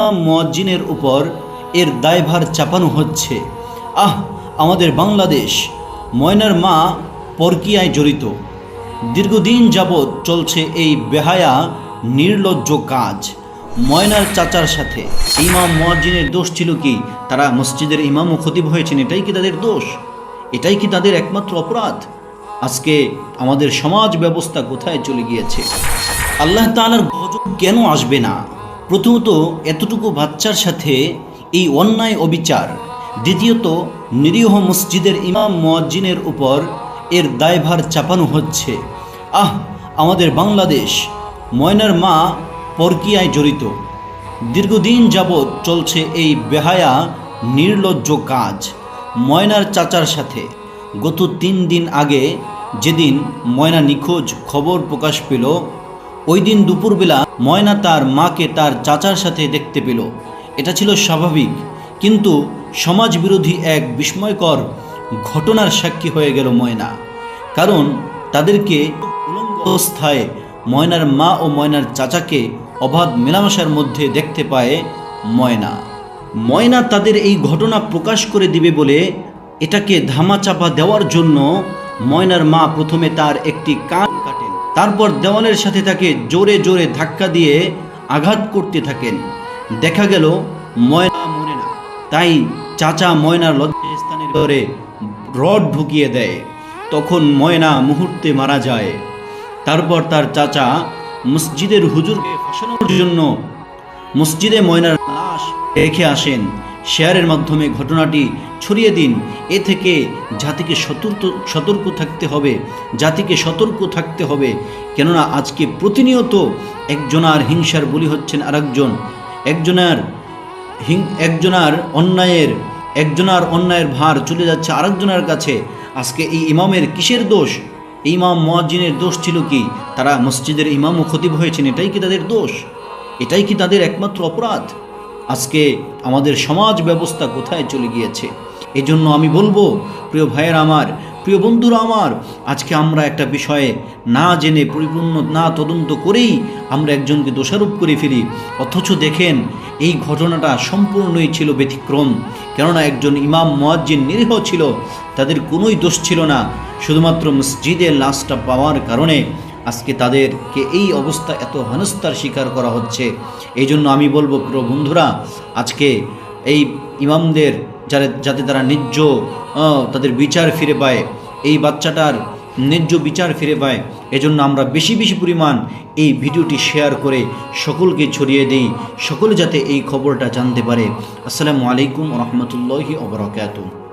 মুয়াজ্জিনের উপর এর দায়ভার চাপানো হচ্ছে। আহ, আমাদের বাংলাদেশ, ময়নার মা পরকিয়ায় জড়িত। দীর্ঘদিন যাবৎ চলছে এই বেহায়া, নির্লজ্জ কাজ। ময়নার চাচার সাথে ইমাম মুয়াজ্জিনের দোষ ছিল কি? তারা মসজিদের ইমাম ও খতিব হয়েছেন, এটাই কি তাদের দোষ? এটাই কি তাদের একমাত্র অপরাধ? আজকে আমাদের সমাজ ব্যবস্থা কোথায় চলে গিয়েছে? আল্লাহ তাআলার গজব কেন আসবে না? প্রথমত এতটুকু বাচ্চার সাথে এই অন্যায় অবিচার, দ্বিতীয়ত নিরীহ মসজিদের ইমাম মুয়াজ্জিনের উপর এর দায়ভার চাপানো হচ্ছে। আহ, আমাদের বাংলাদেশ, ময়নার মা পরকিয়ায় জড়িত। দীর্ঘদিন যাবৎ চলছে এই বেহায়া, নির্লজ্জ কাজ ময়নার চাচার সাথে। গত তিন দিন আগে যেদিন ময়না নিখোঁজ খবর প্রকাশ পেল ওই দিন দুপুরবেলা ময়না তার মাকে তার চাচার সাথে দেখতে পেল। এটা ছিল স্বাভাবিক, কিন্তু সমাজ বিরোধী এক বিস্ময়কর ঘটনার সাক্ষী হয়ে গেল ময়না। কারণ তাদেরকে উলঙ্গ অবস্থায় ময়নার মা ও ময়নার চাচাকে অবাধ মেলামেশার মধ্যে দেখতে পায় ময়না। ময়না তাদের এই ঘটনা প্রকাশ করে দিবে বলে এটাকে ধামাচাপা দেওয়ার জন্য ময়নার মা প্রথমে তার একটি কান তারপর দেওয়ালের সাথে তাকে জোরে জোরে ধাক্কা দিয়ে আঘাত করতে থাকেন। দেখা গেল, ময়না মরে না। তাই চাচা ময়নার লজ্জাস্থানের ধরে রড ঢুকিয়ে দেয়। তখন ময়না মুহূর্তে মারা যায়। তারপর তার চাচা মসজিদের হুজুরকে ফাঁসানোর জন্য মসজিদে ময়নার লাশ রেখে আসেন। শেয়ারের মাধ্যমে ঘটনাটি ছড়িয়ে দিন। এ থেকে জাতিকে সতর্ক সতর্ক থাকতে হবে। জাতিকে সতর্ক থাকতে হবে। কেননা আজকে প্রতিনিয়ত একজনার হিংসার বলি হচ্ছেন আরেকজন। একজনার হিং, একজনার অন্যায়ের একজনার অন্যায়ের ভার চলে যাচ্ছে আরেকজনের কাছে। আজকে এই ইমামের কিসের দোষ? ইমাম মুয়াজ্জিনের দোষ ছিল কি? তারা মসজিদের ইমামও খতিব হয়েছেন, এটাই কি তাদের দোষ? এটাই কি তাদের একমাত্র অপরাধ? আজকে আমাদের সমাজ ব্যবস্থা কোথায় চলে গিয়েছে? এজন্য আমি বলব, প্রিয় ভাইয়ের আমার, প্রিয় বন্ধুরা আমার, আজকে আমরা একটা বিষয়ে না জেনে পরিপূর্ণ, না তদন্ত করেই আমরা একজনকে দোষারোপ করে ফেলি। অথচ দেখেন, এই ঘটনাটা সম্পূর্ণই ছিল ব্যতিক্রম। কেননা একজন ইমাম মোয়াজ্জিন নিরীহ ছিল, তাদের কোনোই দোষ ছিল না। শুধুমাত্র মসজিদের লাশটা পাওয়ার কারণে আজকে তাদেরকে এই অবস্থা এত হেনস্থার শিকার করা হচ্ছে। এই জন্য আমি বলব, প্রিয় বন্ধুরা, আজকে এই ইমামদের যারা যাতে তারা ন্যায্য তাদের বিচার ফিরে পায়, এই বাচ্চাটার ন্যায্য বিচার ফিরে পায়, এজন্য আমরা বেশি বেশি পরিমাণ এই ভিডিওটি শেয়ার করে সকলকে ছড়িয়ে দিই, সকলে যাতে এই খবরটা জানতে পারে। আসসালামু আলাইকুম রহমতুল্লাহি ওবরাকাতুহ